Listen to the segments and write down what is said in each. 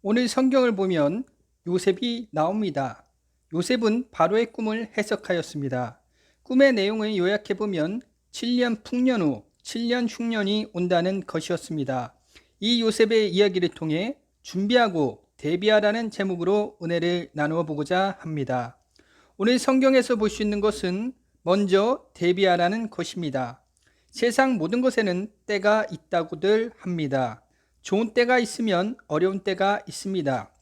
오늘 성경을 보면 요셉이 나옵니다. 요셉은 바로의 꿈을 해석하였습니다. 꿈의 내용을 요약해 보면 7년 풍년 후 7년 흉년이 온다는 것이었습니다. 이 요셉의 이야기를 통해 준비하고 대비하라는 제목으로 은혜를 나누어 보고자 합니다. 오늘 성경에서 볼 수 있는 것은 먼저 대비하라는 것입니다. 세상 모든 것에는 때가 있다고들 합니다. 좋은 때가 있으면 어려운 때가 있습니다.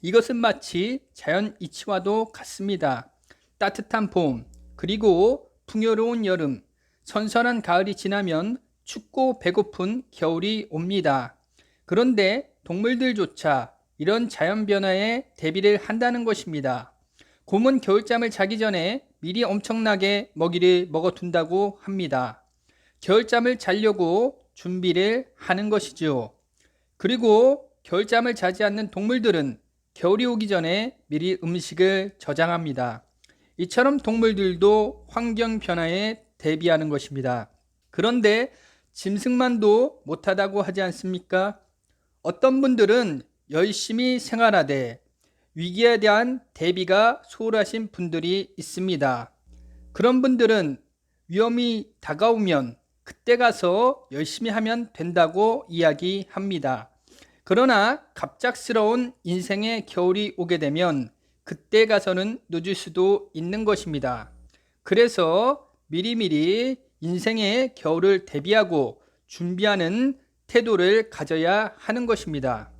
이것은 마치 자연 이치와도 같습니다. 따뜻한 봄, 그리고 풍요로운 여름, 선선한 가을이 지나면 춥고 배고픈 겨울이 옵니다. 그런데 동물들조차 이런 자연 변화에 대비를 한다는 것입니다. 곰은 겨울잠을 자기 전에 미리 엄청나게 먹이를 먹어둔다고 합니다. 겨울잠을 자려고 준비를 하는 것이죠. 그리고 겨울잠을 자지 않는 동물들은 겨울이 오기 전에 미리 음식을 저장합니다. 이처럼 동물들도 환경 변화에 대비하는 것입니다. 그런데 짐승만도 못하다고 하지 않습니까? 어떤 분들은 열심히 생활하되 위기에 대한 대비가 소홀하신 분들이 있습니다. 그런 분들은 위험이 다가오면 그때 가서 열심히 하면 된다고 이야기합니다. 그러나 갑작스러운 인생의 겨울이 오게 되면 그때 가서는 늦을 수도 있는 것입니다. 그래서 미리미리 인생의 겨울을 대비하고 준비하는 태도를 가져야 하는 것입니다.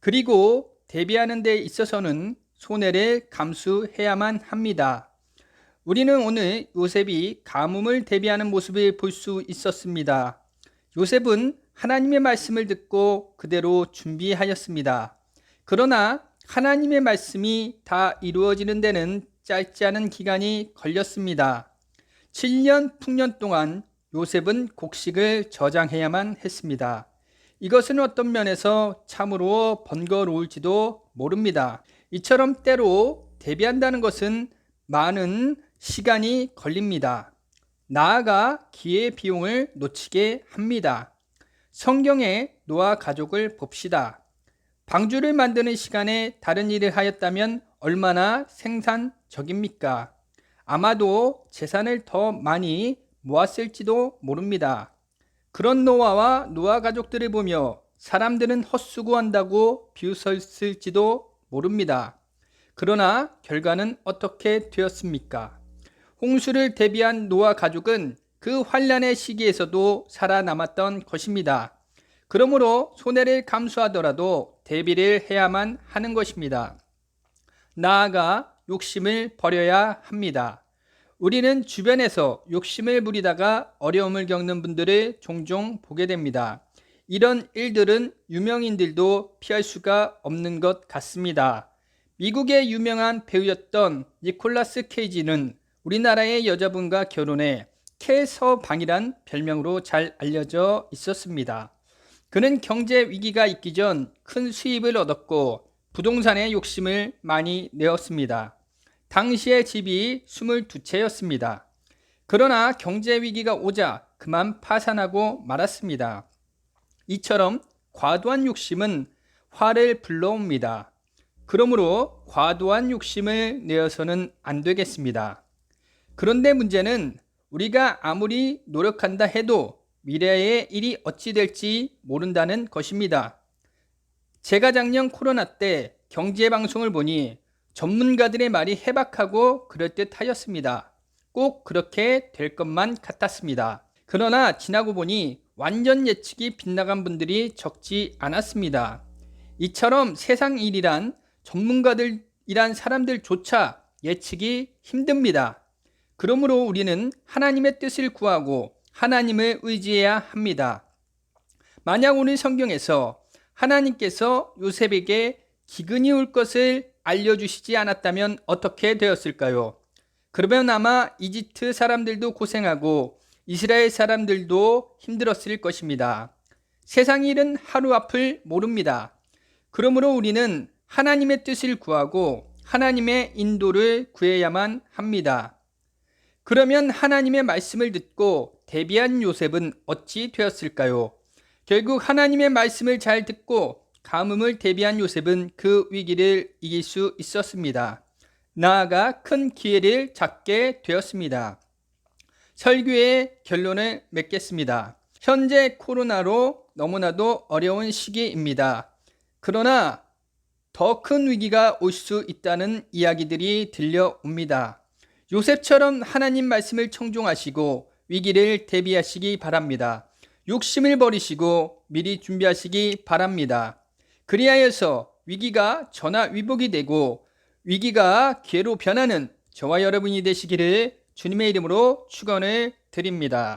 그리고 대비하는 데 있어서는 손해를 감수해야만 합니다. 우리는 오늘 요셉이 가뭄을 대비하는 모습을 볼 수 있었습니다. 요셉은 하나님의 말씀을 듣고 그대로 준비하였습니다. 그러나 하나님의 말씀이 다 이루어지는 데는 짧지 않은 기간이 걸렸습니다. 7년 풍년 동안 요셉은 곡식을 저장해야만 했습니다. 이것은 어떤 면에서 참으로 번거로울지도 모릅니다. 이처럼 때로 대비한다는 것은 많은 시간이 걸립니다. 나아가 기회 비용을 놓치게 합니다. 성경의 노아 가족을 봅시다. 방주를 만드는 시간에 다른 일을 하였다면 얼마나 생산적입니까? 아마도 재산을 더 많이 모았을지도 모릅니다. 그런 노아와 노아 가족들을 보며 사람들은 헛수고한다고 비웃었을지도 모릅니다. 그러나 결과는 어떻게 되었습니까? 홍수를 대비한 노아 가족은 그 환란의 시기에서도 살아남았던 것입니다. 그러므로 손해를 감수하더라도 대비를 해야만 하는 것입니다. 나아가 욕심을 버려야 합니다. 우리는 주변에서 욕심을 부리다가 어려움을 겪는 분들을 종종 보게 됩니다. 이런 일들은 유명인들도 피할 수가 없는 것 같습니다. 미국의 유명한 배우였던 니콜라스 케이지는 우리나라의 여자분과 결혼해 캐서방이란 별명으로 잘 알려져 있었습니다. 그는 경제 위기가 있기 전 큰 수입을 얻었고 부동산에 욕심을 많이 내었습니다. 당시의 집이 22채였습니다. 그러나 경제 위기가 오자 그만 파산하고 말았습니다. 이처럼 과도한 욕심은 화를 불러옵니다. 그러므로 과도한 욕심을 내어서는 안 되겠습니다. 그런데 문제는 우리가 아무리 노력한다 해도 미래의 일이 어찌 될지 모른다는 것입니다. 제가 작년 코로나 때 경제 방송을 보니 전문가들의 말이 해박하고 그럴듯 하였습니다. 꼭 그렇게 될 것만 같았습니다. 그러나 지나고 보니 완전 예측이 빗나간 분들이 적지 않았습니다. 이처럼 세상 일이란 전문가들이란 사람들조차 예측이 힘듭니다. 그러므로 우리는 하나님의 뜻을 구하고 하나님을 의지해야 합니다. 만약 오늘 성경에서 하나님께서 요셉에게 기근이 올 것을 알려주시지 않았다면 어떻게 되었을까요? 그러면 아마 이집트 사람들도 고생하고 이스라엘 사람들도 힘들었을 것입니다. 세상 일은 하루 앞을 모릅니다. 그러므로 우리는 하나님의 뜻을 구하고 하나님의 인도를 구해야만 합니다. 그러면 하나님의 말씀을 듣고 대비한 요셉은 어찌 되었을까요? 결국 하나님의 말씀을 잘 듣고 가뭄을 대비한 요셉은 그 위기를 이길 수 있었습니다. 나아가 큰 기회를 잡게 되었습니다. 설교의 결론을 맺겠습니다. 현재 코로나로 너무나도 어려운 시기입니다. 그러나 더 큰 위기가 올 수 있다는 이야기들이 들려옵니다. 요셉처럼 하나님 말씀을 청종하시고 위기를 대비하시기 바랍니다. 욕심을 버리시고 미리 준비하시기 바랍니다. 그리하여서 위기가 전화 위복이 되고 위기가 기회로 변하는 저와 여러분이 되시기를 주님의 이름으로 축원을 드립니다.